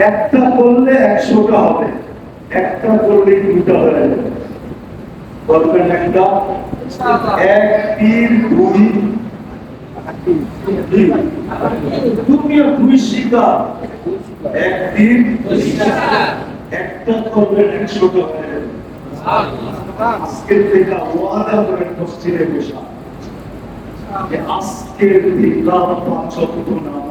একটা করলে একশোটা হবে। একটা করলে দুটা হয়ে যাবে বলবেন একটা? এক, তিন, দুই। দুই। শিকার এক, তিন। একটা একশোটা হয়ে যাবে আজকের থেকে ওয়াদা মসজিদে বসা। আজকের দিনটা পাঁচ না।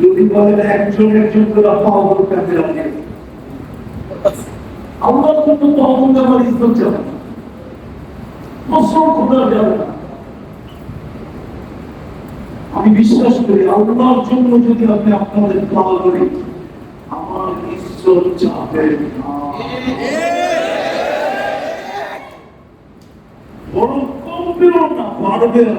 যদি বলেন একজন একজন করে পাওয়া কাজে লাগিয়েছে আল্লাহর জন্য তো আমার ইজ্জত যাবে যাবে না আমি বিশ্বাস করি আল্লাহর জন্য যদি আপনি আপনাদের দোয়া করি আমার ইজ্জত যাবে না। বরং কমবেও না বাড়বে না।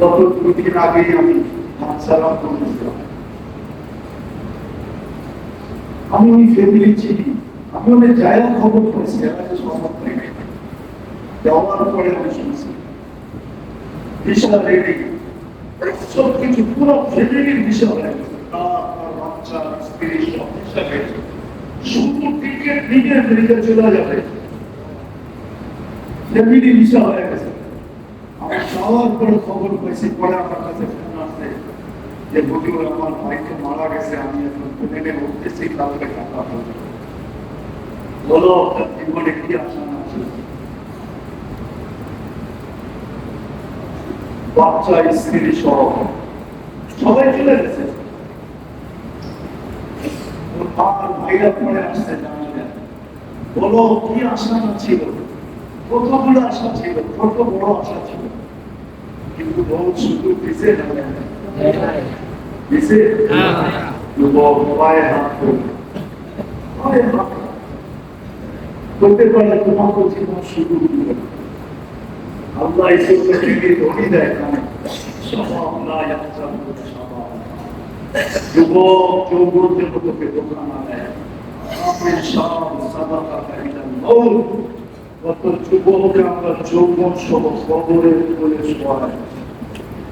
গত দুদিন আগে আমি আমি ফ্যামিলি চিনি আমি অনেক জায়গা খবর পেয়েছি যাওয়ার পরে আমি শুনছি। বিশাল রেডি। সব কিছু পুরো ফ্যামিলির তার, তার বাচ্চা স্ত্রী সব গেছে। শুধু টিকিট নিয়ে আমেরিকা চলে যাবে। ফ্যামিলি বিষয় হয়ে গেছে। যাওয়ার পরে খবর পেয়েছি, পরে আমার কাছে ফোন যে আমার মারা গেছে, আমি এখন উঠতেছি, কালকে হবে। বলো জীবনে কি আশা? বাচ্চা, স্ত্রী সহ। সবাই চলে গেছে। ওর ভাইরা পরে আসছে বলো, কি আশা না ছিল? কতগুলো আশা ছিল? ছোট বড় আশা ছিল? বহুত শুধু দিছে না দিছে যুবক পায়ে হাত তুলে। পায়ে হাত তুলে। করতে পারলে তোমাকে জীবন শুরু আল্লাহ ঈশ্বরকে থেকে ধনী দেয় যুবক যৌবনদের মতো ধোকা না দেয় কত যুবককে আমরা যৌবন সহ কবরে করে শোয়াই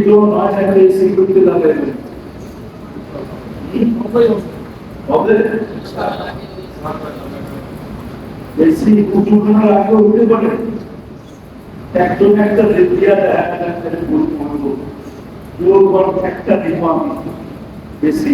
কেউ না থাকে এসি করতে লাগে হবে এসি উঁচুখানা আগে উঠতে পারে একজন একটা একটা একটা করব একটা আমি বেশি